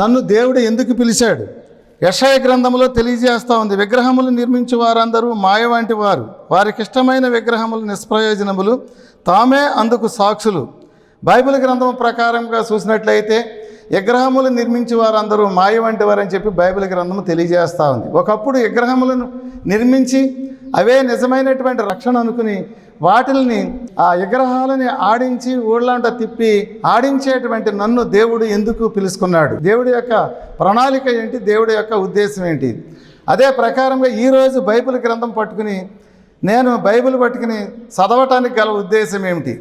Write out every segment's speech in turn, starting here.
నన్ను దేవుడు ఎందుకు పిలిచాడు? యషయ గ్రంథంలో తెలియజేస్తూ ఉంది. విగ్రహములు నిర్మించు వారందరూ మాయ వంటి వారు. వారికి ఇష్టమైన విగ్రహములు నిష్ప్రయోజనములు తామే అందుకు సాక్షులు. బైబిల్ గ్రంథం ప్రకారంగా చూసినట్లయితే విగ్రహములు నిర్మించి వారందరూ మాయ వంటి వారని చెప్పి బైబిల్ గ్రంథం తెలియజేస్తూ ఉంది. ఒకప్పుడు విగ్రహములను నిర్మించి అవే నిజమైనటువంటి రక్షణ అనుకుని వాటిల్ని ఆ విగ్రహాలని ఆడించి ఊళ్ళంట తిప్పి ఆడించేటువంటి నన్ను దేవుడు ఎందుకు పిలుచుకున్నాడు దేవుడి యొక్క ప్రణాళిక ఏంటి? దేవుడి యొక్క ఉద్దేశం ఏంటి? అదే ప్రకారంగా ఈరోజు బైబిల్ గ్రంథం పట్టుకుని నేను బైబిల్ పట్టుకుని చదవటానికి గల ఉద్దేశం ఏమిటి?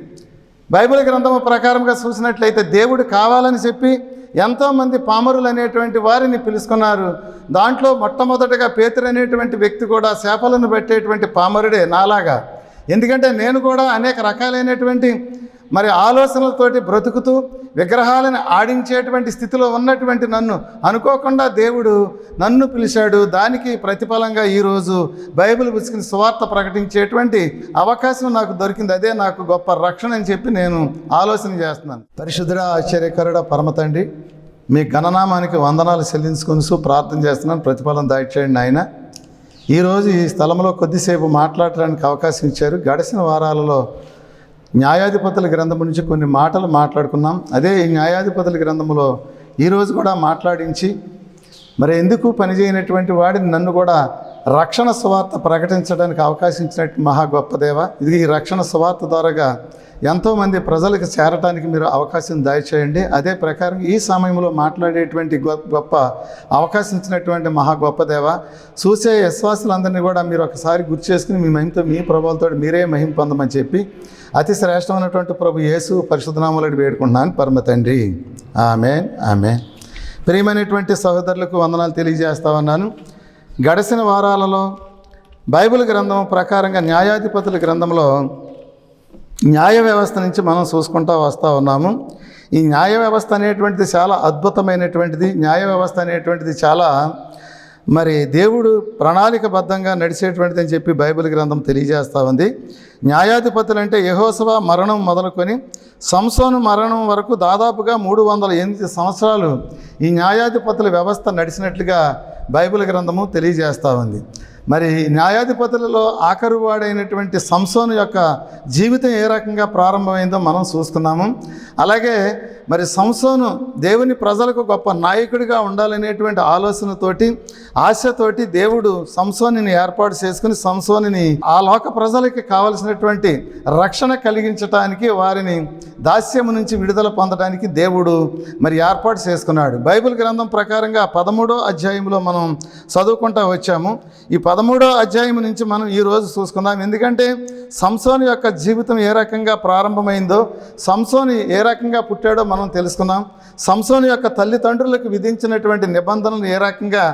బైబిల్ గ్రంథం ప్రకారంగా చూసినట్లయితే దేవుడు కావాలని చెప్పి ఎంతోమంది పామరులు అనేటువంటి వారిని పిలుచుకున్నారు దాంట్లో మొట్టమొదటగా పేతురు అనేటువంటి వ్యక్తి కూడా చేపలను పెట్టేటువంటి పామరుడే నాలాగా. ఎందుకంటే నేను కూడా అనేక రకాలైనటువంటి మరి ఆలోచనలతోటి బ్రతుకుతూ విగ్రహాలను ఆడించేటువంటి స్థితిలో ఉన్నటువంటి నన్ను అనుకోకుండా దేవుడు నన్ను పిలిచాడు. దానికి ప్రతిఫలంగా ఈరోజు బైబిల్ పుచ్చుకుని సువార్త ప్రకటించేటువంటి అవకాశం నాకు దొరికింది. అదే నాకు గొప్ప రక్షణ అని చెప్పి నేను ఆలోచన చేస్తున్నాను. పరిశుద్ధుడ ఆశ్చర్యకరుడ పరమతండి మీ గణనామానికి వందనాలు చెల్లించుకొని ప్రార్థన చేస్తున్నాను. ప్రతిఫలం దాయిచేయండి ఆయన ఈరోజు ఈ స్థలంలో కొద్దిసేపు మాట్లాడడానికి అవకాశం ఇచ్చారు. గడిచిన వారాలలో న్యాయాధిపతుల గ్రంథం నుంచి కొన్ని మాటలు మాట్లాడుకున్నాం. అదే ఈ న్యాయాధిపతుల గ్రంథంలో ఈరోజు కూడా మాట్లాడించి మరి ఎందుకు పనిచేయనటువంటి వాడిని నన్ను కూడా రక్షణ సువార్త ప్రకటించడానికి అవకాశం ఇచ్చినట్టు మహా గొప్ప దేవ. ఇది ఈ రక్షణ సువార్త ద్వారాగా ఎంతోమంది ప్రజలకు చేరటానికి మీరు అవకాశం దయచేయండి. అదే ప్రకారం ఈ సమయంలో మాట్లాడేటువంటి గొప్ప అవకాశం ఇచ్చినటువంటి మహా గొప్ప దేవ. చూసే విశ్వాసులందరినీ కూడా మీరు ఒకసారి గుర్తు చేసుకుని మీ మహిమతో మీ ప్రభావాలతో మీరే మహిమ పొందమని చెప్పి అతి శ్రేష్టమైనటువంటి ప్రభు యేసు పరిశుధనామలడి వేడుకుంటున్నాను. పరమ తండ్రి. ఆమె ఆమె ప్రియమైనటువంటి సహోదరులకు వందనాలు తెలియజేస్తా ఉన్నాను. గడిచిన వారాలలో బైబిల్ గ్రంథం ప్రకారంగా న్యాయాధిపతుల గ్రంథంలో న్యాయ వ్యవస్థ నుంచి మనం చూసుకుంటూ వస్తూ ఉన్నాము. ఈ న్యాయ వ్యవస్థ అనేటువంటిది చాలా అద్భుతమైనటువంటిది. న్యాయ వ్యవస్థ అనేటువంటిది చాలా మరి దేవుడు ప్రణాళికబద్ధంగా నడిచేటువంటిది అని చెప్పి బైబిల్ గ్రంథం తెలియజేస్తూ ఉంది. న్యాయాధిపతులు అంటే యహోసవ మరణం మొదలుకొని సంసోను మరణం వరకు దాదాపుగా మూడు వందల ఎనిమిది సంవత్సరాలు ఈ న్యాయాధిపతుల వ్యవస్థ నడిచినట్లుగా బైబిల్ గ్రంథము తెలియజేస్తూ ఉంది. మరి న్యాయాధిపతులలో ఆఖరు వాడైనటువంటి సంసోను యొక్క జీవితం ఏ రకంగా ప్రారంభమైందో మనం చూస్తున్నాము. అలాగే మరి సంసోను దేవుని ప్రజలకు గొప్ప నాయకుడిగా ఉండాలనేటువంటి ఆలోచనతోటి ఆశతోటి దేవుడు సంసోనిని ఏర్పాటు చేసుకుని సంసోనిని ఆ లోక ప్రజలకి కావలసినటువంటి రక్షణ కలిగించటానికి వారిని దాస్యము నుంచి విడుదల పొందడానికి దేవుడు మరి ఏర్పాటు చేసుకున్నాడు. బైబిల్ గ్రంథం ప్రకారంగా పదమూడో అధ్యాయంలో మనం చదువుకుంటా వచ్చాము. ఈ పదమూడో అధ్యాయం నుంచి మనం ఈరోజు చూసుకుందాం. ఎందుకంటే సంసోని యొక్క జీవితం ఏ రకంగా ప్రారంభమైందో సంసోని ఏ రకంగా పుట్టాడో మనం తెలుసుకుందాం. సంసోని యొక్క తల్లిదండ్రులకు విధించినటువంటి నిబంధనలు ఏ రకంగా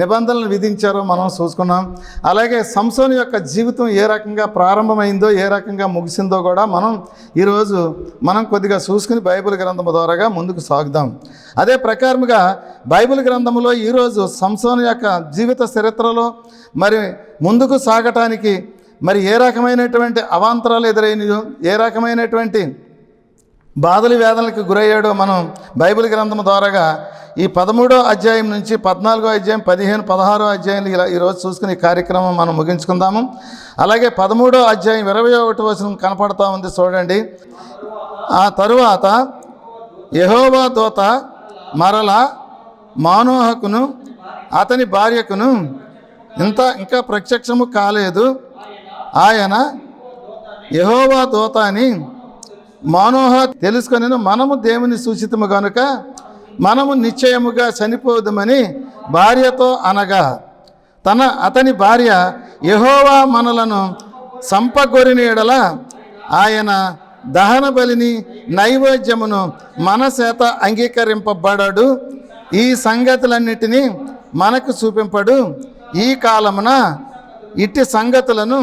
నిబంధనలు విధించారో మనం చూసుకున్నాం అలాగే సంసోని యొక్క జీవితం ఏ రకంగా ప్రారంభమైందో ఏ రకంగా ముగిసిందో కూడా మనం ఈరోజు మనం కొద్దిగా చూసుకుని బైబిల్ గ్రంథం ద్వారాగా ముందుకు సాగుదాం. అదే ప్రకారముగా బైబిల్ గ్రంథంలో ఈరోజు సంసోని యొక్క జీవిత చరిత్రలో మరి ముందుకు సాగటానికి మరి ఏ రకమైనటువంటి అవాంతరాలు ఎదురైనయో ఏ రకమైనటువంటి బాధలు వేదనలకు గురయ్యాడో మనం బైబిల్ గ్రంథం ద్వారాగా ఈ పదమూడో అధ్యాయం నుంచి పద్నాలుగో అధ్యాయం పదిహేను పదహారో అధ్యాయం ఇలా ఈరోజు చూసుకుని ఈ కార్యక్రమం మనం ముగించుకుందాము. అలాగే పదమూడో అధ్యాయం ఇరవై ఒకటి వచనం కనపడతా ఉంది చూడండి. ఆ తరువాత యహోవా దోత మరల మానోహకును అతని భార్యకును ఇంత ఇంకా ప్రత్యక్షము కాలేదు. ఆయన యహోవా దోత అని మానోహ తెలుసుకొని మనము దేవుని సూచితము కనుక మనము నిశ్చయముగా చనిపోదుమని భార్యతో అనగా తన అతని భార్య యహోవా మనలను సంపగొరిన ఎడల ఆయన దహన బలిని నైవేద్యమును మన చేత అంగీకరింపబడడు. ఈ సంగతులన్నిటినీ మనకు చూపింపడు. ఈ కాలమున ఇట్టి సంగతులను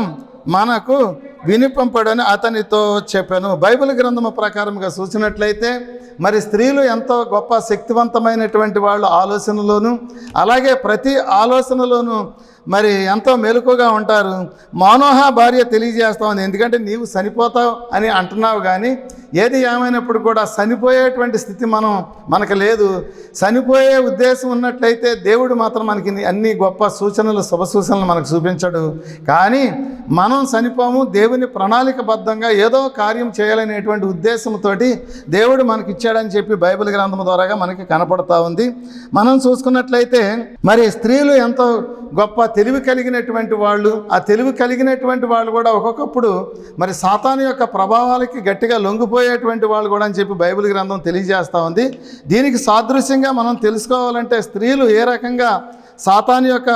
మనకు వినిపింపడని అతనితో చెప్పాను. బైబిల్ గ్రంథము ప్రకారంగా చూసినట్లయితే మరి స్త్రీలు ఎంతో గొప్ప శక్తివంతమైనటువంటి వాళ్ళు ఆలోచనలోను అలాగే ప్రతి ఆలోచనలోనూ మరి ఎంతో మెలకుగా ఉంటారు. మానోహ భార్య తెలియజేస్తా ఉంది ఎందుకంటే నీవు చనిపోతావు అని అంటున్నావు కానీ ఏది ఏమైనప్పుడు కూడా చనిపోయేటువంటి స్థితి మనం మనకు లేదు. చనిపోయే ఉద్దేశం ఉన్నట్లయితే దేవుడు మాత్రం మనకి అన్ని గొప్ప సూచనలు శుభ సూచనలు మనకు చూపించడు. కానీ మనం చనిపోము దేవుని ప్రణాళికబద్ధంగా ఏదో కార్యం చేయాలనేటువంటి ఉద్దేశంతో దేవుడు మనకి ఇచ్చాడని చెప్పి బైబిల్ గ్రంథం ద్వారాగా మనకి కనపడతా ఉంది. మనం చూసుకున్నట్లయితే మరి స్త్రీలు ఎంతో గొప్ప తెలివి కలిగినటువంటి వాళ్ళు ఆ తెలివి కలిగినటువంటి వాళ్ళు కూడా ఒక్కొక్కప్పుడు మరి సాతాను యొక్క ప్రభావాలకి గట్టిగా లొంగిపోయేటువంటి వాళ్ళు కూడా అని చెప్పి బైబిల్ గ్రంథం తెలియజేస్తూ ఉంది. దీనికి సాదృశ్యంగా మనం తెలుసుకోవాలంటే స్త్రీలు ఏ రకంగా సాతాను యొక్క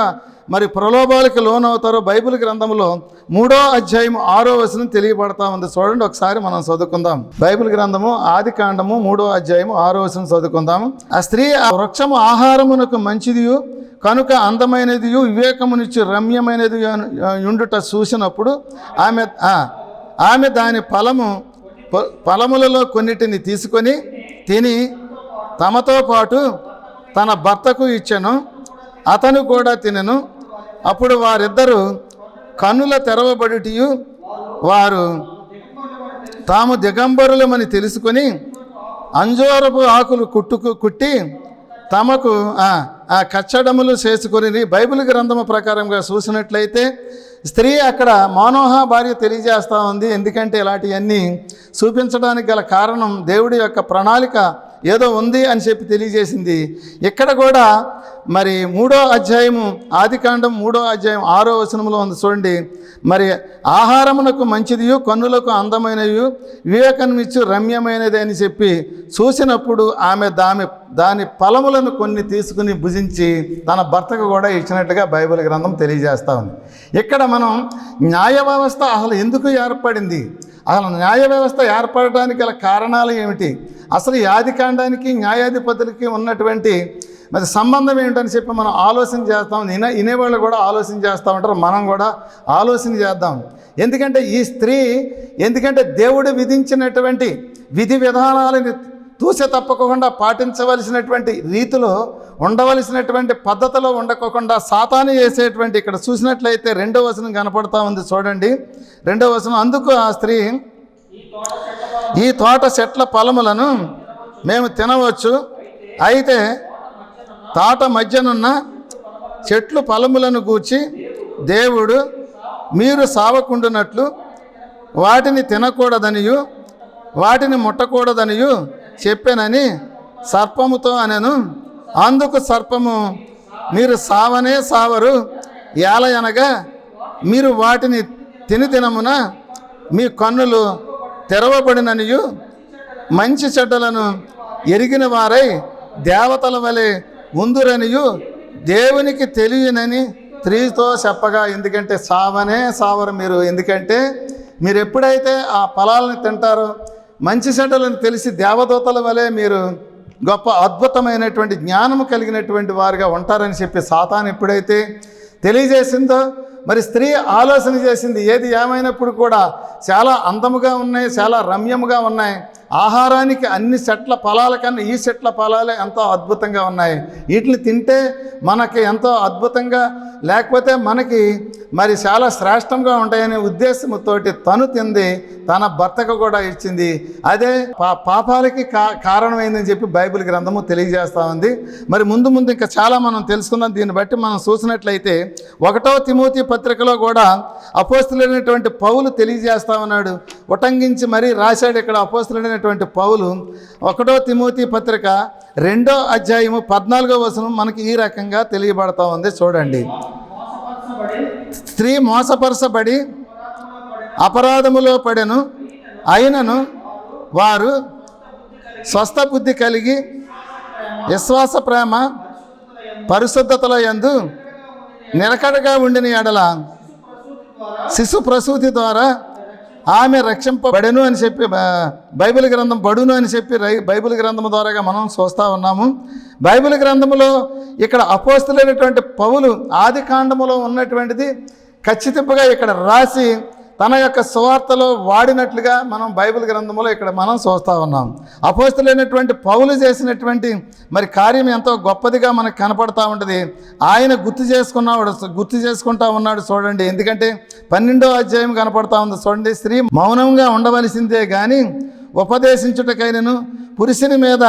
మరి ప్రలోభాలకు లోనవుతారో బైబిల్ గ్రంథంలో మూడో అధ్యాయం ఆరో వచనం తెలియబడతా ఉంది. చూడండి ఒకసారి మనం చదువుకుందాం. బైబిల్ గ్రంథము ఆది కాండము మూడో అధ్యాయము ఆరో వచనం చదువుకుందాం. ఆ స్త్రీ ఆ వృక్షము ఆహారమునకు మంచిదియు కనుక అందమైనది వివేకమునిచ్చి రమ్యమైనది ఉండుట చూసినప్పుడు ఆమె ఆమె దాని ఫలము ఫలములలో కొన్నిటిని తీసుకొని తిని తమతో పాటు తన భర్తకు ఇచ్చాను. అతను కూడా తినను. అప్పుడు వారిద్దరూ కన్నుల తెరవబడిటియు వారు తాము దిగంబరులమని తెలుసుకొని అంజోరపు ఆకులు కుట్టుకు కుట్టి తమకు ఆ, ఆ కచ్చడములు చేసుకొని బైబిల్ గ్రంథము ప్రకారంగా చూసినట్లయితే స్త్రీ అక్కడ మానోహ భార్య తెలియజేస్తూ ఉంది. ఎందుకంటే ఇలాంటివన్నీ చూపించడానికి గల కారణం దేవుడి యొక్క ప్రణాళిక ఏదో ఉంది అని చెప్పి తెలియజేసింది. ఇక్కడ కూడా మరి మూడో అధ్యాయము ఆదికాండం మూడో అధ్యాయం ఆరో వచనంలో ఉంది చూడండి. మరి ఆహారమునకు మంచిదియు కన్నులకు అందమైనవి వివేకమిచ్చు రమ్యమైనది అని చెప్పి చూసినప్పుడు ఆమె దాని దాని ఫలములను కొన్ని తీసుకుని భుజించి తన భర్తకు కూడా ఇచ్చినట్టుగా బైబిల్ గ్రంథం తెలియజేస్తూ ఉంది. ఇక్కడ మనం న్యాయ వ్యవస్థ అసలు ఎందుకు ఏర్పడింది? అసలు న్యాయ వ్యవస్థ ఏర్పడటానికి గల కారణాలు ఏమిటి? అసలు యాదికాండానికి న్యాయాధిపతులకి ఉన్నటువంటి మరి సంబంధం ఏంటని చెప్పి మనం ఆలోచన చేస్తాం. వినే వినేవాళ్ళు కూడా ఆలోచన చేస్తూ ఉంటారు. మనం కూడా ఆలోచన చేద్దాం. ఎందుకంటే ఈ స్త్రీ ఎందుకంటే దేవుడు విధించినటువంటి విధి విధానాలని తూసె తప్పకుండా పాటించవలసినటువంటి రీతిలో ఉండవలసినటువంటి పద్ధతిలో ఉండకోకుండా సాతాను చేసేటువంటి ఇక్కడ చూసినట్లయితే రెండో వచనం కనపడతా ఉంది చూడండి. రెండో వచనం అందుకు ఆ స్త్రీ ఈ తోట చెట్ల ఫలములను మేము తినవచ్చు. అయితే తాట మధ్యనున్న చెట్లు ఫలములను గూర్చి దేవుడు మీరు సావకుండునట్లు వాటిని తినకూడదనియు వాటిని ముట్టకూడదనియు చెప్పానని సర్పముతో అనెను. అందుకు సర్పము మీరు సావనే సావరు. ఏల అనగా మీరు వాటిని తిని తినమున మీ కన్నులు తెరవబడిననియు మంచి చెడ్డలను ఎరిగిన వారై దేవతల వలె ఉందురనియు దేవునికి తెలియనని స్త్రీతో చెప్పగా ఎందుకంటే సావనే సావరు మీరు. ఎందుకంటే మీరు ఎప్పుడైతే ఆ ఫలాలను తింటారో మంచి చెడ్డలను తెలిసి దేవదూతల వలె మీరు గొప్ప అద్భుతమైనటువంటి జ్ఞానము కలిగినటువంటి వారుగా ఉంటారని చెప్పి సాతాను ఎప్పుడైతే తెలియజేసిందో మరి స్త్రీ ఆలోచన చేసింది ఏది ఏమైనప్పుడు కూడా చాలా అందముగా ఉన్నాయి చాలా రమ్యముగా ఉన్నాయి. ఆహారానికి అన్ని చెట్ల ఫలాల కన్నా ఈ చెట్ల ఫలాలే ఎంతో అద్భుతంగా ఉన్నాయి. వీటిని తింటే మనకి ఎంతో అద్భుతంగా లేకపోతే మనకి మరి చాలా శ్రేష్టంగా ఉంటాయనే ఉద్దేశంతోటి తను తింది తన భర్తకు కూడా ఇచ్చింది. అదే పా పాపాలకి కా కారణమైందని చెప్పి బైబిల్ గ్రంథము తెలియజేస్తూ ఉంది. మరి ముందు ముందు ఇంకా చాలా మనం తెలుసుకున్నాం. దీన్ని బట్టి మనం చూసినట్లయితే ఒకటో తిమోతి పత్రికలో కూడా అపోస్తులైనటువంటి పౌలు తెలియజేస్తా ఉన్నాడు ఉటంకించి మరీ రాశాడు ఇక్కడ అపోస్తులైనటువంటి పౌలు. ఒకటో తిమోతి పత్రిక రెండో అధ్యాయము పద్నాలుగో వచనం మనకి ఈ రకంగా తెలియబడతా ఉంది. చూడండి. స్త్రీ మోసపరచబడి అపరాధములో పడెను. అయినను వారు స్వస్థ బుద్ధి కలిగి విశ్వాస ప్రేమ పరిశుద్ధతల యందు నిలకడగా ఉండిన ఎడల శిశు ప్రసూతి ద్వారా ఆమె రక్షింపబడెను అని చెప్పి బైబిల్ గ్రంథం బడును అని చెప్పి బైబిల్ గ్రంథం ద్వారాగా మనం చూస్తూ ఉన్నాము. బైబిల్ గ్రంథములో ఇక్కడ అపోస్తులైనటువంటి పౌలు ఆది కాండములో ఉన్నటువంటిది ఖచ్చితంగా ఇక్కడ రాసి తన యొక్క సువార్తలో వాడినట్లుగా మనం బైబిల్ గ్రంథంలో ఇక్కడ మనం చూస్తూ ఉన్నాం. అపోస్తులైనటువంటి పౌలు చేసినటువంటి మరి కార్యం ఎంతో గొప్పదిగా మనకు కనపడతా ఉంటుంది. ఆయన గుర్తు చేసుకున్నాడు గుర్తు చేసుకుంటా ఉన్నాడు చూడండి. ఎందుకంటే పన్నెండో అధ్యాయం కనపడతా ఉంది చూడండి. స్త్రీ మౌనంగా ఉండవలసిందే కానీ ఉపదేశించుటకైనను పురుషుని మీద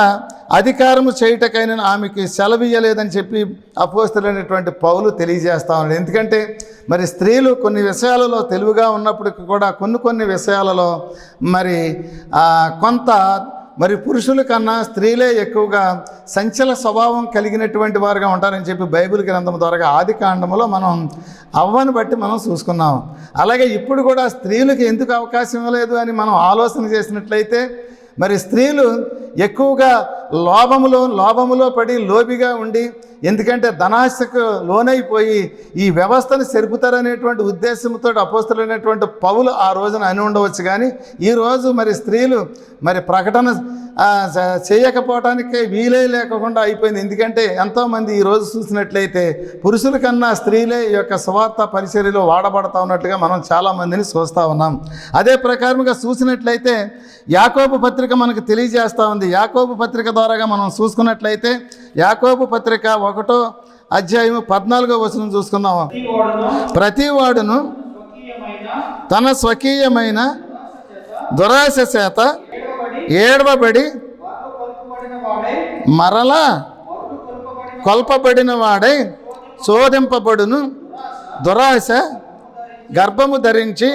అధికారము చేయుటకైనను ఆమెకి సెలవియ్యలేదని చెప్పి అపోస్తులైనటువంటి పౌలు తెలియజేస్తా ఉన్నాడు. ఎందుకంటే మరి స్త్రీలు కొన్ని విషయాలలో తెలివిగా ఉన్నప్పటికీ కూడా కొన్ని కొన్ని విషయాలలో మరి కొంత మరి పురుషుల కన్నా స్త్రీలే ఎక్కువగా సంచల స్వభావం కలిగినటువంటి వారుగా ఉంటారని చెప్పి బైబిల్ గ్రంథం ద్వారా ఆది కాండంలో మనం అవ్వను బట్టి మనం చూసుకున్నాం. అలాగే ఇప్పుడు కూడా స్త్రీలకు ఎందుకు అవకాశం లేదు అని మనం ఆలోచన చేసినట్లయితే మరి స్త్రీలు ఎక్కువగా లోభములో లోభములో పడి లోబిగా ఉండి ఎందుకంటే ధనాశకు లోనైపోయి ఈ వ్యవస్థను సెరుపుతారనేటువంటి ఉద్దేశంతో అపోస్తులైనటువంటి పౌలు ఆ రోజున అని ఉండవచ్చు. కానీ ఈరోజు మరి స్త్రీలు మరి ప్రకటన చేయకపోవటానికి వీలే లేకుండా అయిపోయింది. ఎందుకంటే ఎంతోమంది ఈరోజు చూసినట్లయితే పురుషుల కన్నా స్త్రీలే ఈ యొక్క స్వార్థ పరిచర్యలో వాడబడతా ఉన్నట్టుగా మనం చాలామందిని చూస్తూ ఉన్నాం. అదే ప్రకారంగా చూసినట్లయితే యాకోబు పత్రిక మనకు తెలియజేస్తూ ఉంది. యాకోబు పత్రిక ద్వారాగా మనం చూసుకున్నట్లయితే యాకోబు పత్రిక ఒకటో అధ్యాయము పద్నాలుగో వచనం చూసుకుందాం. ప్రతి వాడును తన స్వకీయమైన దురాశ చేత ఏడవబడి మరలా కొలుపబడిన వాడై శోధింపబడును. దురాశ గర్భము ధరించి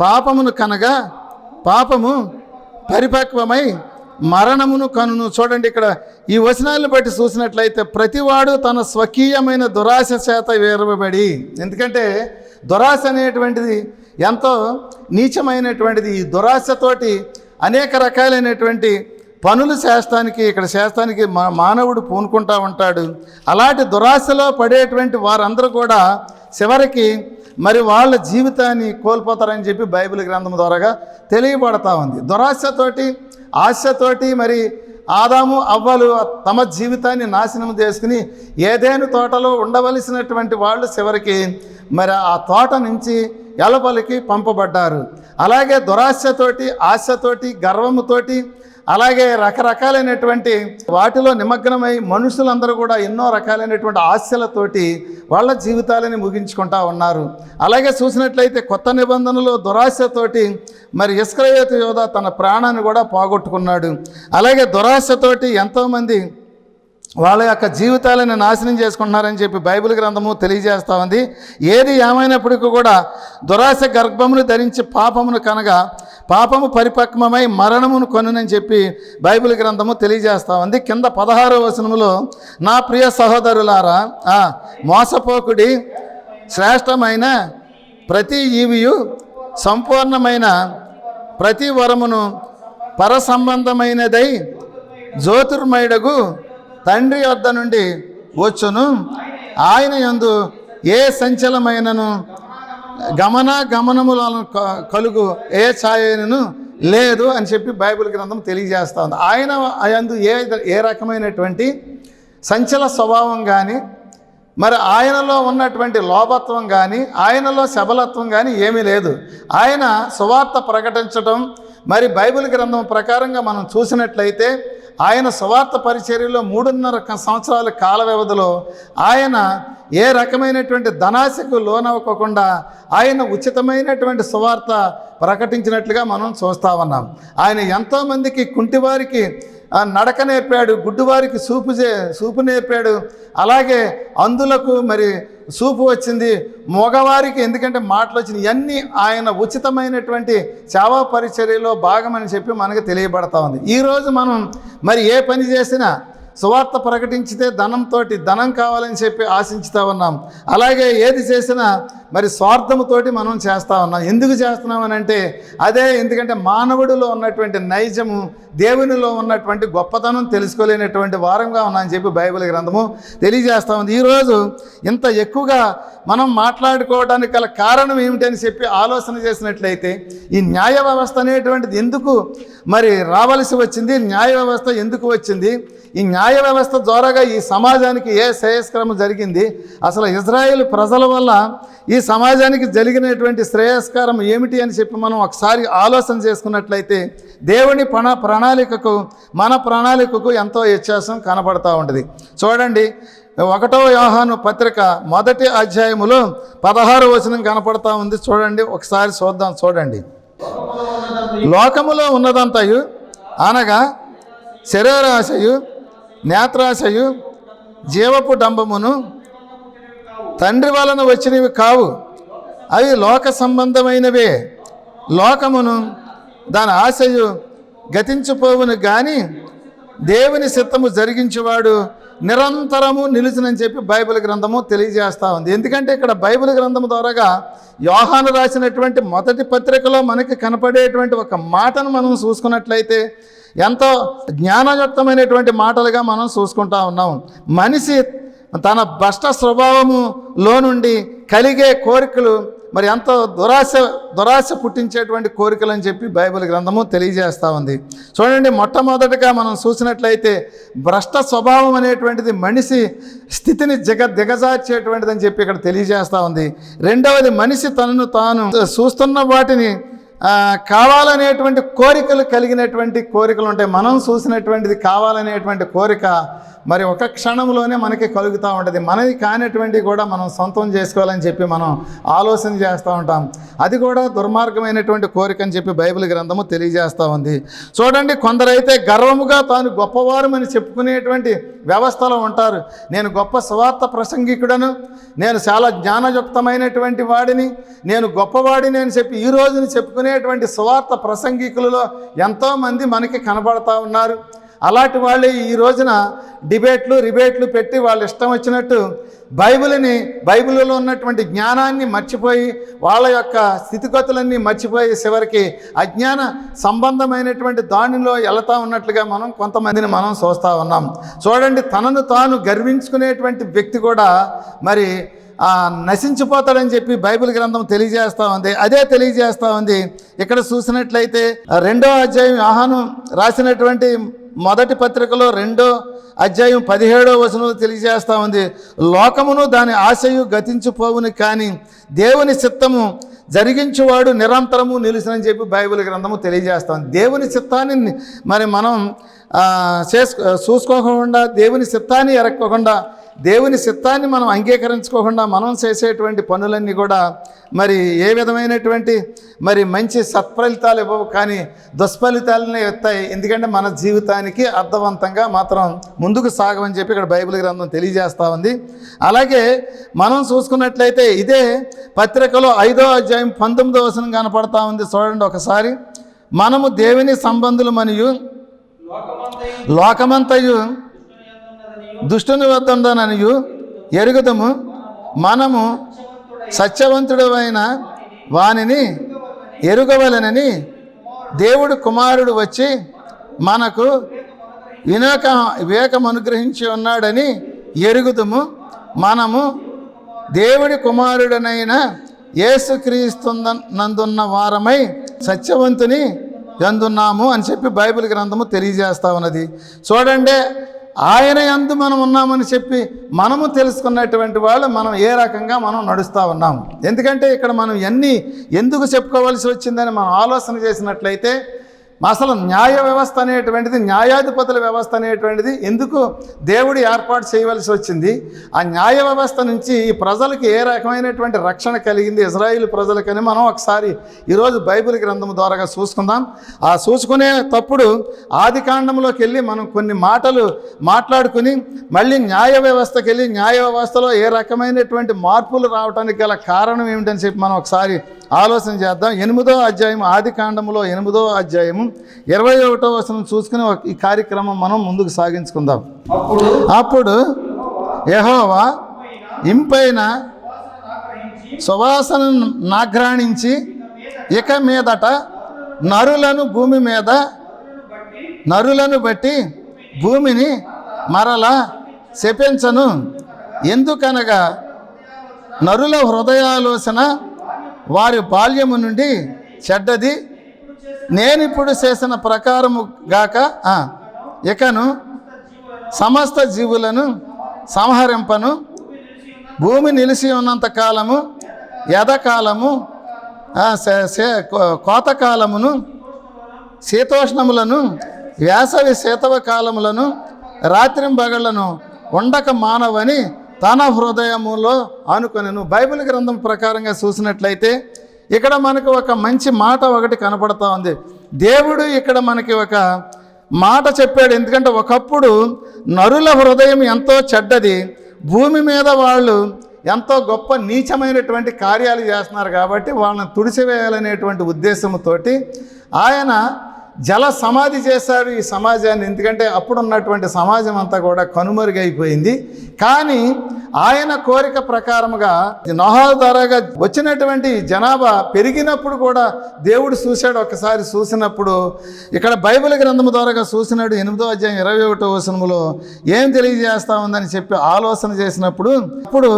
పాపమును కనగా పాపము పరిపక్వమై మరణమును కనును. చూడండి ఇక్కడ ఈ వచనాలను బట్టి చూసినట్లయితే ప్రతివాడు తన స్వకీయమైన దురాశ చేత వేరబడి ఎందుకంటే దురాశ అనేటువంటిది ఎంతో నీచమైనటువంటిది. ఈ దురాశతోటి అనేక రకాలైనటువంటి పనులు చేస్తానికి ఇక్కడ చేస్తానికి మా మానవుడు పూనుకుంటా ఉంటాడు. అలాంటి దురాశలో పడేటువంటి వారందరూ కూడా చివరికి మరి వాళ్ళ జీవితాన్ని కోల్పోతారని చెప్పి బైబిల్ గ్రంథం ద్వారాగా తెలియబడతా ఉంది. దురాశతోటి ఆశతోటి మరి ఆదాము అవ్వలు తమ జీవితాన్ని నాశనం చేసుకుని ఏదేను తోటలో ఉండవలసినటువంటి వాళ్ళు చివరికి మరి ఆ తోట నుంచి ఎలపలికి పంపబడ్డారు. అలాగే దురాశతోటి ఆశతోటి గర్వముతోటి అలాగే రకరకాలైనటువంటి వాటిలో నిమగ్నమై మనుషులందరూ కూడా ఎన్నో రకాలైనటువంటి ఆశలతోటి వాళ్ళ జీవితాలని ముగించుకుంటా ఉన్నారు. అలాగే చూసినట్లయితే కొత్త నిబంధనలో దురాశతోటి మరి ఇస్క్రయోత యోధ తన ప్రాణాన్ని కూడా పోగొట్టుకున్నాడు. అలాగే దురాశతోటి ఎంతోమంది వాళ్ళ యొక్క జీవితాలను నాశనం చేసుకుంటున్నారని చెప్పి బైబిల్ గ్రంథము తెలియజేస్తా ఉంది. ఏది ఏమైనప్పటికీ కూడా దురాశ గర్భమును ధరించి పాపమును కనగా పాపము పరిపక్వమై మరణమును కొనునని చెప్పి బైబిల్ గ్రంథము తెలియజేస్తా ఉంది. కింద పదహారో వచనములో నా ప్రియ సహోదరులారా ఆ, మోసపోకుడి శ్రేష్టమైన ప్రతి ఈవియు సంపూర్ణమైన ప్రతి వరమును పరసంబంధమైనదై జ్యోతిర్మయుడగు తండ్రి వద్ద నుండి వచ్చును. ఆయన యందు ఏ సంచలమైనను గమన గమనములను కలుగు ఏ ఛాయను లేదు అని చెప్పి బైబిల్ గ్రంథం తెలియజేస్తూ ఉంది. ఆయన అందు ఏ ఏ రకమైనటువంటి సంచల స్వభావం కానీ మరి ఆయనలో ఉన్నటువంటి లోభత్వం కానీ ఆయనలో శబలత్వం కానీ ఏమీ లేదు. ఆయన సువార్త ప్రకటించడం మరి బైబిల్ గ్రంథం ప్రకారంగా మనం చూసినట్లయితే ఆయన సువార్త పరిచర్యలో మూడున్నర సంవత్సరాల కాల వ్యవధిలో ఆయన ఏ రకమైనటువంటి ధనాశకు లోనవ్వకుండా ఆయన ఉచితమైనటువంటి సువార్త ప్రకటించినట్లుగా మనం చూస్తా ఉన్నాం. ఆయన ఎంతోమందికి కుంటివారికి నడక నేర్పాడు గుడ్డువారికి సూపు చే సూపు నేర్పాడు. అలాగే అందులకు మరి సూపు వచ్చింది. మగవారికి ఎందుకంటే మాటలు వచ్చినాయి. ఇవన్నీ ఆయన ఉచితమైనటువంటి సేవా పరిచర్యలో భాగమని చెప్పి మనకు తెలియబడతా ఉంది. ఈరోజు మనం మరి ఏ పని చేసినా సువార్త ప్రకటించితే ధనంతో ధనం కావాలని చెప్పి ఆశించుతా ఉన్నాం. అలాగే ఏది చేసినా మరి స్వార్థముతోటి మనం చేస్తూ ఉన్నాం. ఎందుకు చేస్తున్నామని అంటే అదే ఎందుకంటే మానవుడిలో ఉన్నటువంటి నైజము దేవునిలో ఉన్నటువంటి గొప్పతనం తెలుసుకోలేనటువంటి వారంగా ఉన్నామని చెప్పి బైబిల్ గ్రంథము తెలియజేస్తూ ఉంది. ఈరోజు ఇంత ఎక్కువగా మనం మాట్లాడుకోవడానికి గల కారణం ఏమిటని చెప్పి ఆలోచన చేసినట్లయితే ఈ న్యాయ వ్యవస్థ అనేటువంటిది ఎందుకు మరి రావలసి వచ్చింది? న్యాయ వ్యవస్థ ఎందుకు వచ్చింది? ఈ న్యాయ వ్యవస్థ ద్వారాగా ఈ సమాజానికి ఏ శ్రేయస్కరం జరిగింది? అసలు ఇజ్రాయేల్ ప్రజల వల్ల ఈ సమాజానికి జరిగినటువంటి శ్రేయస్కారం ఏమిటి అని చెప్పి మనం ఒకసారి ఆలోచన చేసుకున్నట్లయితే దేవుని పణ ప్రణాళికకు మన ప్రణాళికకు ఎంతో వ్యత్యాసం కనపడతా ఉంటుంది. చూడండి ఒకటో వ్యవహాను పత్రిక మొదటి అధ్యాయములో పదహారు వచనం కనపడతా ఉంది. చూడండి ఒకసారి చూద్దాం చూడండి. లోకములో ఉన్నదంతయు అనగా శరీరాశయు నేత్రాశయు జీవపు డంబమును తండ్రి వలన వచ్చినవి కావు. అవి లోక సంబంధమైనవే. లోకమును దాని ఆశయు గతించిపోవును కానీ దేవుని సిత్తము జరిగించేవాడు నిరంతరము నిలిచినని చెప్పి బైబిల్ గ్రంథము తెలియజేస్తూ ఉంది. ఎందుకంటే ఇక్కడ బైబిల్ గ్రంథం ద్వారాగా యోహాను రాసినటువంటి మొదటి పత్రికలో మనకి కనపడేటువంటి ఒక మాటను మనం చూసుకున్నట్లయితే ఎంతో జ్ఞానయుక్తమైనటువంటి మాటలుగా మనం చూసుకుంటా ఉన్నాం. మనిషి తన భ్రష్ట స్వభావములో నుండి కలిగే కోరికలు మరి ఎంతో దురాశ దురాశ పుట్టించేటువంటి కోరికలు అని చెప్పి బైబిల్ గ్రంథము తెలియజేస్తూ ఉంది. చూడండి మొట్టమొదటిగా మనం చూసినట్లయితే భ్రష్ట స్వభావం అనేటువంటిది మనిషి స్థితిని జగ దిగజార్చేటువంటిది అని చెప్పి ఇక్కడ తెలియజేస్తూ ఉంది. రెండవది మనిషి తనను తాను చూస్తున్న వాటిని కావాలనేటువంటి కోరికలు కలిగినటువంటి కోరికలు ఉంటాయి. మనం చూసినటువంటిది కావాలనేటువంటి కోరిక మరి ఒక క్షణంలోనే మనకి కలుగుతూ ఉంటుంది. మనది కానటువంటివి కూడా మనం సొంతం చేసుకోవాలని చెప్పి మనం ఆలోచన చేస్తూ ఉంటాం. అది కూడా దుర్మార్గమైనటువంటి కోరిక అని చెప్పి బైబిల్ గ్రంథము తెలియజేస్తూ ఉంది. చూడండి కొందరైతే గర్వముగా తాను గొప్పవారమని చెప్పుకునేటువంటి వ్యవస్థలో ఉంటారు. నేను గొప్ప స్వార్థ ప్రసంగికుడను. నేను చాలా జ్ఞానయుక్తమైనటువంటి వాడిని. నేను గొప్పవాడిని అని చెప్పి ఈ రోజుని అనేటువంటి సువార్త ప్రసంగికులలో ఎంతోమంది మనకి కనబడతా ఉన్నారు. అలాంటి వాళ్ళు ఈ రోజున డిబేట్లు రిబేట్లు పెట్టి వాళ్ళు ఇష్టం వచ్చినట్టు బైబిల్ని బైబిల్లో ఉన్నటువంటి జ్ఞానాన్ని మర్చిపోయి వాళ్ళ యొక్క స్థితిగతులన్నీ మర్చిపోయి చివరికి అజ్ఞాన సంబంధమైనటువంటి దానిలో వెళతా ఉన్నట్లుగా మనం కొంతమందిని మనం చూస్తూ ఉన్నాం. చూడండి తనను తాను గర్వించుకునేటువంటి వ్యక్తి కూడా మరి నశించిపోతాడని చెప్పి బైబిల్ గ్రంథం తెలియజేస్తూ ఉంది. అదే తెలియజేస్తూ ఉంది. ఇక్కడ చూసినట్లయితే రెండో అధ్యాయం ఆహాను రాసినటువంటి మొదటి పత్రికలో రెండో అధ్యాయం పదిహేడో వచనంలో తెలియజేస్తూ ఉంది. లోకమును దాని ఆశయు గతించిపోవును కానీ దేవుని చిత్తము జరిగించేవాడు నిరంతరము నిలుసునని చెప్పి బైబిల్ గ్రంథము తెలియజేస్తాం దేవుని చిత్తాన్ని మరి మనం ఆ, చేసు చూసుకోకుండా దేవుని చిత్తాన్ని ఎరక్కోకుండా దేవుని చిత్తాన్ని మనం అంగీకరించుకోకుండా మనం చేసేటువంటి పనులన్నీ కూడా మరి ఏ విధమైనటువంటి మరి మంచి సత్ఫలితాలు ఇవ్వవు కానీ దుష్ఫలితాలనే ఇస్తాయి ఎందుకంటే మన జీవితానికి అర్థవంతంగా మాత్రం ముందుకు సాగమని చెప్పి ఇక్కడ బైబిల్ గ్రంథం తెలియజేస్తూ ఉంది. అలాగే మనం చూసుకున్నట్లయితే ఇదే పత్రికలో ఐదో అధ్యాయం పంతొమ్మిదో వచనం కనపడతా ఉంది. చూడండి ఒకసారి. మనము దేవుని సంబంధులు మరియు లోకమంతయు లోకమంతయు దుష్టుని వద్దందననియు ఎరుగుదము. మనము సత్యవంతుడమైన వానిని ఎరుగవలనని దేవుడు కుమారుడు వచ్చి మనకు వివేక వివేకం అనుగ్రహించి ఉన్నాడని ఎరుగుదము. మనము దేవుడి కుమారుడనైన యేసుక్రీస్తు నందున్న వారమై సత్యవంతుని ఎందున్నాము అని చెప్పి బైబిల్ గ్రంథము తెలియజేస్తా ఉన్నది. చూడండి ఆయన ఎందు మనం ఉన్నామని చెప్పి మనము తెలుసుకున్నటువంటి వాళ్ళు మనం ఏ రకంగా మనం నడుస్తూ ఉన్నాం. ఎందుకంటే ఇక్కడ మనం ఎన్ని ఎందుకు చెప్పుకోవాల్సి వచ్చిందని మనం ఆలోచన చేసినట్లయితే అసలు న్యాయ వ్యవస్థ అనేటువంటిది న్యాయాధిపతుల వ్యవస్థ అనేటువంటిది ఎందుకు దేవుడు ఏర్పాటు చేయవలసి వచ్చింది? ఆ న్యాయ వ్యవస్థ నుంచి ఈ ప్రజలకు ఏ రకమైనటువంటి రక్షణ కలిగింది? ఇజ్రాయిల్ ప్రజలకని మనం ఒకసారి ఈరోజు బైబిల్ గ్రంథం ద్వారా చూసుకుందాం. ఆ చూసుకునే తప్పుడు ఆది కాండంలోకి వెళ్ళి మనం కొన్ని మాటలు మాట్లాడుకుని మళ్ళీ న్యాయ వ్యవస్థకి వెళ్ళి న్యాయ వ్యవస్థలో ఏ రకమైనటువంటి మార్పులు రావడానికి గల కారణం ఏమిటని చెప్పి మనం ఒకసారి ఆలోచన చేద్దాం. ఎనిమిదో అధ్యాయం ఆది కాండంలో ఎనిమిదో అధ్యాయము ఇరవై ఒకటో వచనం చూసుకుని ఒక- ఈ కార్యక్రమం మనం ముందుకు సాగించుకుందాం. అప్పుడు యెహోవా ఇంపైన సువాసనను నాఘ్రాణించి ఇక మీదట నరులను భూమి మీద నరులను బట్టి భూమిని మరల శపించను. ఎందుకనగా నరుల హృదయాలోచన వారి బాల్యము నుండి చెడ్డది నేను ఇప్పుడు చేసిన ప్రకారము గాక ఇకను సమస్త జీవులను సంహరింపను. భూమి నిలిచి ఉన్నంత కాలము యథకాలము కోతకాలమును శీతోష్ణములను వేసవి శీతవ కాలములను రాత్రింబగళ్ళను ఉండక మానవని తన హృదయములో అనుకొనను బైబిల్ గ్రంథం ప్రకారంగా చూసినట్లయితే ఇక్కడ మనకు ఒక మంచి మాట ఒకటి కనపడతా ఉంది. దేవుడు ఇక్కడ మనకి ఒక మాట చెప్పాడు. ఎందుకంటే ఒకప్పుడు నరుల హృదయం ఎంతో చెడ్డది. భూమి మీద వాళ్ళు ఎంతో గొప్ప నీచమైనటువంటి కార్యాలు చేస్తున్నారు కాబట్టి వాళ్ళని తుడిచివేయాలనేటువంటి ఉద్దేశంతోటి ఆయన జల సమాధి చేశాడు ఈ సమాజాన్ని. ఎందుకంటే అప్పుడు ఉన్నటువంటి సమాజం అంతా కూడా కనుమరుగైపోయింది. కానీ ఆయన కోరిక ప్రకారముగా నోహా ద్వారాగా వచ్చినటువంటి జనాభా పెరిగినప్పుడు కూడా దేవుడు చూశాడు. ఒకసారి చూసినప్పుడు ఇక్కడ బైబిల్ గ్రంథము ద్వారాగా చూసినాడు. ఎనిమిదో అధ్యాయం ఇరవై ఒకటో వచనములో ఏం తెలియజేస్తా ఉందని చెప్పి ఆలోచన చేసినప్పుడు అప్పుడు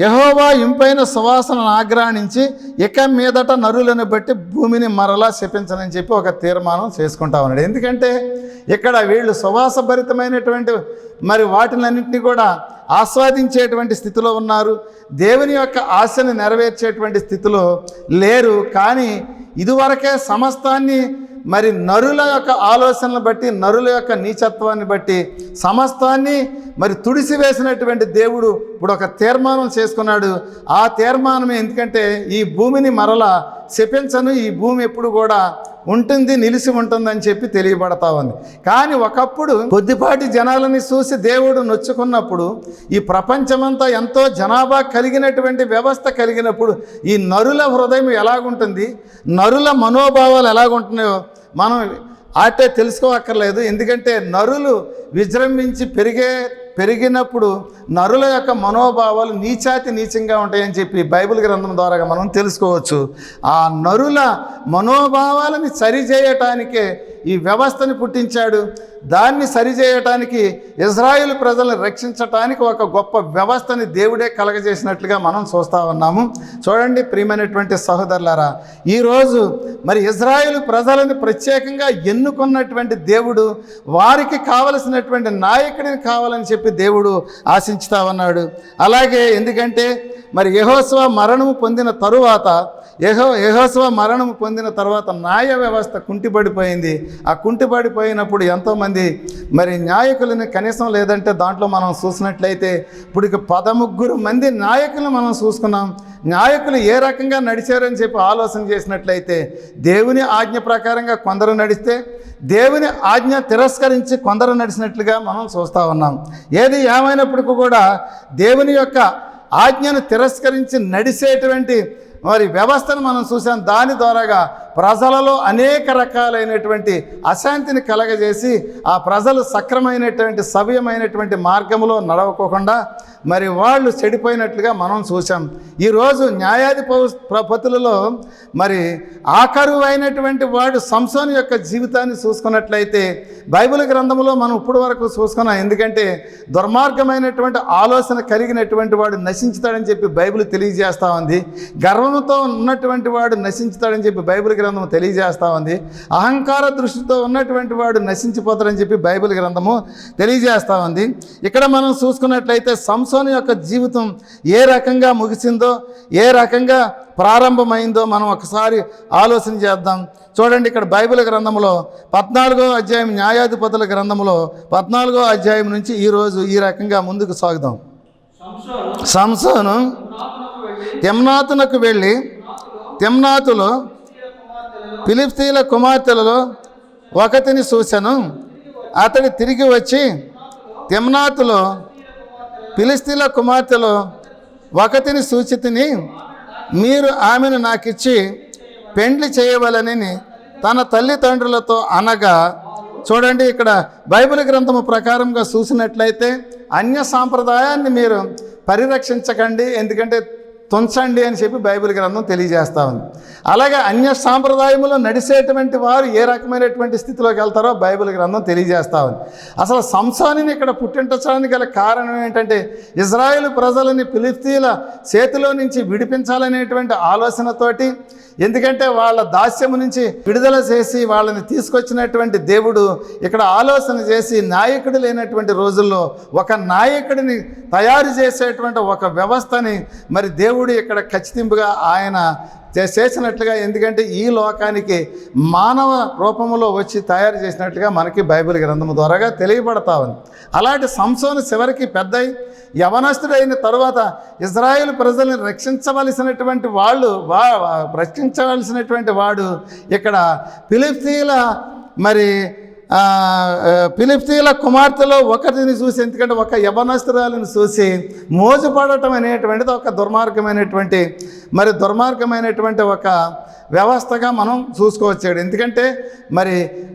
యహోవా ఇంపైన సువాసనను ఆగ్రహించి ఇక మీదట నరులను బట్టి భూమిని మరలా శపించనని చెప్పి ఒక తీర్మానం చేసుకుంటా ఉన్నాడు. ఎందుకంటే ఇక్కడ వీళ్ళు సువాసభరితమైనటువంటి మరి వాటినన్నింటినీ కూడా ఆస్వాదించేటువంటి స్థితిలో ఉన్నారు. దేవుని యొక్క ఆశను నెరవేర్చేటువంటి స్థితిలో లేరు. కానీ ఇదివరకే సమస్తాన్ని మరి నరుల యొక్క ఆలోచనలు బట్టి నరుల యొక్క నీచత్వాన్ని బట్టి సమస్తాన్ని మరి తుడిసివేసినటువంటి దేవుడు ఇప్పుడు ఒక తీర్మానం చేసుకున్నాడు. ఆ తీర్మానం ఎందుకంటే ఈ భూమిని మరలా శపించను. ఈ భూమి ఎప్పుడు కూడా ఉంటుంది నిలిచి ఉంటుందని చెప్పి తెలియబడతా ఉంది. కానీ ఒకప్పుడు కొద్దిపాటి జనాలని చూసి దేవుడు నొచ్చుకున్నప్పుడు ఈ ప్రపంచమంతా ఎంతో జనాభా కలిగినటువంటి వ్యవస్థ కలిగినప్పుడు ఈ నరుల హృదయం ఎలాగుంటుంది? నరుల మనోభావాలు ఎలాగుంటున్నాయో మనం ఆటే తెలుసుకోవక్కర్లేదు ఎందుకంటే నరులు విజృంభించి పెరిగే పెరిగినప్పుడు నరుల యొక్క మనోభావాలు నీచాతి నీచంగా ఉంటాయని చెప్పి బైబిల్ గ్రంథం ద్వారా మనం తెలుసుకోవచ్చు. ఆ నరుల మనోభావాలని సరిచేయటానికే ఈ వ్యవస్థని పుట్టించాడు. దాన్ని సరిచేయటానికి ఇజ్రాయిల్ ప్రజలను రక్షించటానికి ఒక గొప్ప వ్యవస్థని దేవుడే కలగజేసినట్లుగా మనం చూస్తూ ఉన్నాము. చూడండి ప్రియమైనటువంటి సహోదరులారా ఈరోజు మరి ఇజ్రాయిల్ ప్రజలను ప్రత్యేకంగా ఎన్నుకున్నటువంటి దేవుడు వారికి కావలసినటువంటి నాయకుడిని కావాలని చెప్పి దేవుడు ఆశించుతా ఉన్నాడు. అలాగే ఎందుకంటే మరి యహోస్వ మరణము పొందిన తరువాత యహో యహోస్వ మరణం పొందిన తర్వాత న్యాయ వ్యవస్థ కుంటిపడిపోయింది. ఆ కుంటిపడిపోయినప్పుడు ఎంతోమంది మరి నాయకులని కనీసం లేదంటే దాంట్లో మనం చూసినట్లయితే ఇప్పుడు ఇక పదముగ్గురు మంది నాయకులను మనం చూసుకున్నాం. నాయకులు ఏ రకంగా నడిచారని చెప్పి ఆలోచన చేసినట్లయితే దేవుని ఆజ్ఞ ప్రకారంగా కొందరు నడిస్తే దేవుని ఆజ్ఞ తిరస్కరించి కొందరు నడిచినట్లుగా మనం చూస్తూ ఉన్నాం. ఏది ఏమైనప్పటికీ కూడా దేవుని యొక్క ఆజ్ఞను తిరస్కరించి నడిచేటువంటి మరి వ్యవస్థను మనం చూసాం దాని ద్వారాగా ప్రజలలో అనేక రకాలైనటువంటి అశాంతిని కలగజేసి ఆ ప్రజలు సక్రమైనటువంటి సవ్యమైనటువంటి మార్గంలో నడవకోకుండా మరి వాళ్ళు చెడిపోయినట్లుగా మనం చూసాం ఈరోజు న్యాయాధిపతులలో మరి ఆఖరువైనటువంటి వాడు సంసోన్ యొక్క జీవితాన్ని చూసుకున్నట్లయితే బైబిల్ గ్రంథంలో మనం ఇప్పటి వరకు చూసుకున్నాం. ఎందుకంటే దుర్మార్గమైనటువంటి ఆలోచన కలిగినటువంటి వాడు నశించుతాడని చెప్పి బైబిల్ తెలియజేస్తూ ఉంది. గర్వంతో ఉన్నటువంటి వాడు నశించుతాడని చెప్పి బైబిల్ గ్రంథం తెలియజేస్తూ ఉంది. అహంకార దృష్టితో ఉన్నటువంటి వాడు నశించిపోతాడని చెప్పి బైబిల్ గ్రంథము తెలియజేస్తూ ఉంది. ఇక్కడ మనం చూసుకున్నట్లయితే సంసోని యొక్క జీవితం ఏ రకంగా ముగిసిందో ఏ రకంగా ప్రారంభమైందో మనం ఒకసారి ఆలోచన చేద్దాం. చూడండి ఇక్కడ బైబిల్ గ్రంథంలో పద్నాలుగో అధ్యాయం న్యాయాధిపతుల గ్రంథంలో పద్నాలుగో అధ్యాయం నుంచి ఈరోజు ఈ రకంగా ముందుకు సాగుదాం. సంసోను వెళ్ళి తిమ్నాతునకు వెళ్ళి తిమ్నాతులో కుమార్తెలలో ఫిలిప్తీల కుమార్తెలలో ఒకతిని చూశాను. అతడు తిరిగి వచ్చి తిమ్నాతులో పిలిస్తీన్ల కుమార్తెలో ఒకతిని సూచితిని మీరు ఆమెను నాకిచ్చి పెండ్లి చేయవలనని తన తల్లిదండ్రులతో అనగా చూడండి ఇక్కడ బైబిల్ గ్రంథము ప్రకారంగా చూసినట్లయితే అన్య సాంప్రదాయాన్ని మీరు పరిరక్షించకండి ఎందుకంటే తుంచండి అని చెప్పి బైబిల్ గ్రంథం తెలియజేస్తా ఉంది. అలాగే అన్య సాంప్రదాయంలో నడిచేటువంటి వారు ఏ రకమైనటువంటి స్థితిలోకి వెళ్తారో బైబిల్ గ్రంథం తెలియజేస్తా ఉంది. అసలు సంసానిని ఇక్కడ పుట్టించడానికి గల కారణం ఏంటంటే ఇజ్రాయెల్ ప్రజలని ఫిలిస్తీన్ల చేతిలో నుంచి విడిపించాలనేటువంటి ఆలోచనతోటి ఎందుకంటే వాళ్ళ దాస్యము నుంచి విడుదల చేసి వాళ్ళని తీసుకొచ్చినటువంటి దేవుడు ఇక్కడ ఆలోచన చేసి నాయకుడు లేనటువంటి రోజుల్లో ఒక నాయకుడిని తయారు చేసేటువంటి ఒక వ్యవస్థని మరి దేవుడు దేవుడు ఇక్కడ ఖచ్చితింపుగా ఆయన చేసినట్లుగా ఎందుకంటే ఈ లోకానికి మానవ రూపంలో వచ్చి తయారు చేసినట్లుగా మనకి బైబిల్ గ్రంథం ద్వారాగా తెలియబడతా ఉంది. అలాంటి సంసోను చివరికి పెద్దయి యవనస్తుడైన తరువాత ఇజ్రాయేల్ ప్రజల్ని రక్షించవలసినటువంటి వాళ్ళు వా రక్షించవలసినటువంటి వాడు ఇక్కడ ఫిలిప్తీల మరి ఫిలిప్తీల కుమార్తెలో ఒకరిని చూసి ఎందుకంటే ఒక యవనస్త్రాలను చూసి మోజుపడటం అనేటువంటిది ఒక దుర్మార్గమైనటువంటి మరి దుర్మార్గమైనటువంటి ఒక వ్యవస్థగా మనం చూసుకోవచ్చాడు. ఎందుకంటే మరి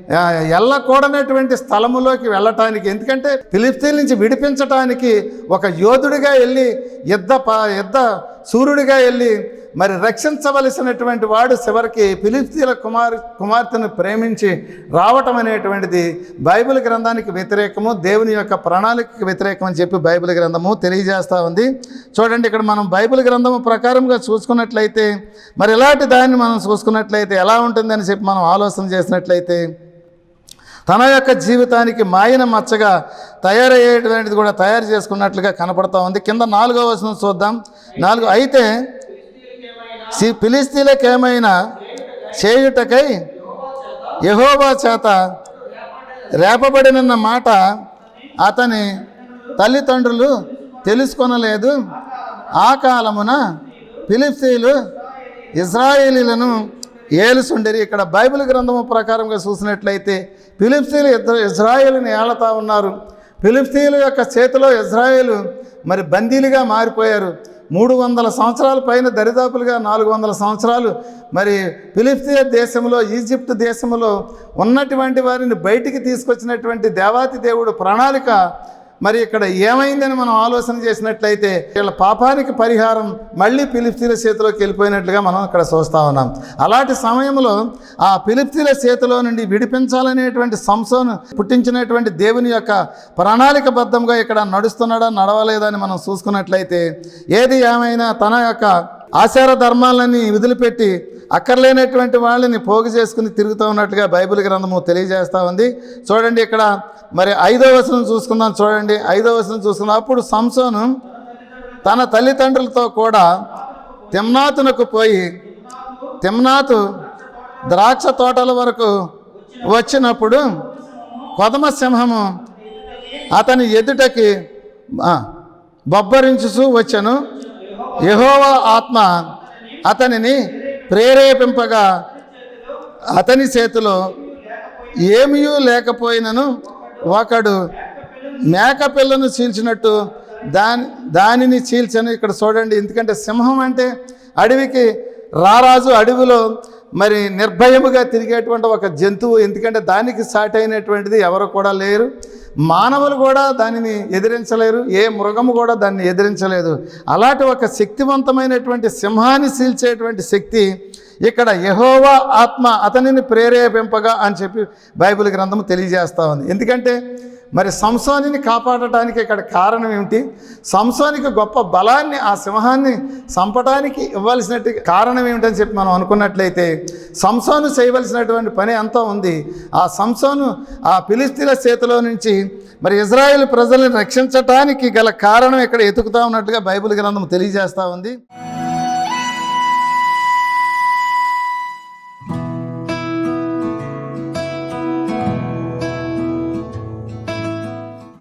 వెళ్ళకూడనటువంటి ఎల్లకూడనటువంటి స్థలములోకి వెళ్ళటానికి ఎందుకంటే ఫిలిప్తీన్ నుంచి విడిపించటానికి ఒక యోధుడిగా వెళ్ళి యుద్ధ ప యుద్ధ సూర్యుడిగా వెళ్ళి మరి రక్షించవలసినటువంటి వాడు చివరికి ఫిలిప్తీల కుమార్ కుమార్తెను ప్రేమించి రావటం అనేటువంటిది బైబిల్ గ్రంథానికి వ్యతిరేకము దేవుని యొక్క ప్రణాళికకి వ్యతిరేకం అని చెప్పి బైబిల్ గ్రంథము తెలియజేస్తూ ఉంది. చూడండి ఇక్కడ మనం బైబిల్ గ్రంథము ప్రకారంగా చూసుకున్నట్లయితే మరి ఇలాంటి దాన్ని మనం చూసుకున్నట్లయితే ఎలా ఉంటుందని చెప్పి మనం ఆలోచన చేసినట్లయితే తన యొక్క జీవితానికి మాయన మచ్చగా తయారయ్యేటువంటిది కూడా తయారు చేసుకున్నట్లుగా కనపడతా ఉంది. కింద నాలుగో వచనం చూద్దాం. నాలుగు అయితే సి- ఫిలిస్తీన్లకేమైనా చేయుటకై యహోవా చేత రేపబడినన్న మాట అతని తల్లిదండ్రులు తెలుసుకొనలేదు. ఆ కాలమున ఫిలిస్తీన్లు ఇజ్రాయేలీలను ఏలుసుండేరి. ఇక్కడ బైబిల్ గ్రంథము ప్రకారంగా చూసినట్లయితే ఫిలిప్సీలు ఇద్దరు ఇజ్రాయేల్ని ఏళతా ఉన్నారు. ఫిలిప్తీయుల యొక్క చేతిలో ఇజ్రాయేలు మరి బందీలుగా మారిపోయారు. మూడు వందల సంవత్సరాల పైన దరిదాపులుగా నాలుగు వందల సంవత్సరాలు. మరి ఫిలిప్తియా దేశంలో ఈజిప్ట్ దేశంలో ఉన్నటువంటి వారిని బయటికి తీసుకొచ్చినటువంటి దేవాతి దేవుడు ప్రణాళిక మరి ఇక్కడ ఏమైందని మనం ఆలోచన చేసినట్లయితే వీళ్ళ పాపానికి పరిహారం మళ్ళీ పిలిప్తీల చేతిలోకి వెళ్ళిపోయినట్లుగా మనం ఇక్కడ చూస్తా ఉన్నాం. అలాంటి సమయంలో ఆ ఫిలిప్తీల చేతిలో నుండి విడిపించాలనేటువంటి సంశను పుట్టించినటువంటి దేవుని యొక్క ప్రణాళికబద్ధంగా ఇక్కడ నడుస్తున్నాడా నడవలేదని మనం చూసుకున్నట్లయితే ఏది ఏమైనా తన యొక్క ఆచార ధర్మాలని విధులుపెట్టి అక్కర్లేనటువంటి వాళ్ళని పోగు చేసుకుని తిరుగుతూ ఉన్నట్టుగా బైబిల్ గ్రంథము తెలియజేస్తూ ఉంది. చూడండి ఇక్కడ మరి ఐదో వచనం చూసుకుందాం. చూడండి ఐదో వచనం చూసుకుందాం. అప్పుడు సంసోను తన తల్లిదండ్రులతో కూడా తిమ్నాతునకు పోయి తిమ్నాతు ద్రాక్ష తోటల వరకు వచ్చినప్పుడు కొదమ సింహము అతని ఎదుటకి ఆ, బొబ్బరించుచూ వచ్చాను. యహోవా ఆత్మ అతనిని ప్రేరేపింపగా అతని చేతిలో ఏమీ లేకపోయినను ఒకడు మేకపిల్లను చీల్చినట్టు దాని దానిని చీల్చను. ఇక్కడ చూడండి ఎందుకంటే సింహం అంటే అడవికి రారాజు అడవిలో మరి నిర్భయముగా తిరిగేటువంటి ఒక జంతువు. ఎందుకంటే దానికి సాటైనటువంటిది ఎవరు కూడా లేరు. మానవులు కూడా దానిని ఎదిరించలేరు ఏ మృగము కూడా దాన్ని ఎదిరించలేదు. అలాంటి ఒక శక్తివంతమైనటువంటి సింహాన్ని సీల్చేటువంటి శక్తి ఇక్కడ యహోవా ఆత్మ అతనిని ప్రేరేపింపగా అని చెప్పి బైబిల్ గ్రంథం తెలియజేస్తా ఉంది. ఎందుకంటే మరి సంసోనిని కాపాడటానికి ఇక్కడ కారణం ఏమిటి? సంసోనికి గొప్ప బలాన్ని ఆ సింహాన్ని సంపటానికి ఇవ్వాల్సినట్టు కారణం ఏమిటని చెప్పి మనం అనుకున్నట్లయితే సంసోను చేయవలసినటువంటి పని అంతా ఉంది. ఆ సంసోను ఆ పిలిస్తీల చేతిలో నుంచి మరి ఇజ్రాయెల్ ప్రజల్ని రక్షించటానికి గల కారణం ఇక్కడ ఎతుకుతా ఉన్నట్టుగా బైబిల్ గ్రంథం తెలియజేస్తూ ఉంది.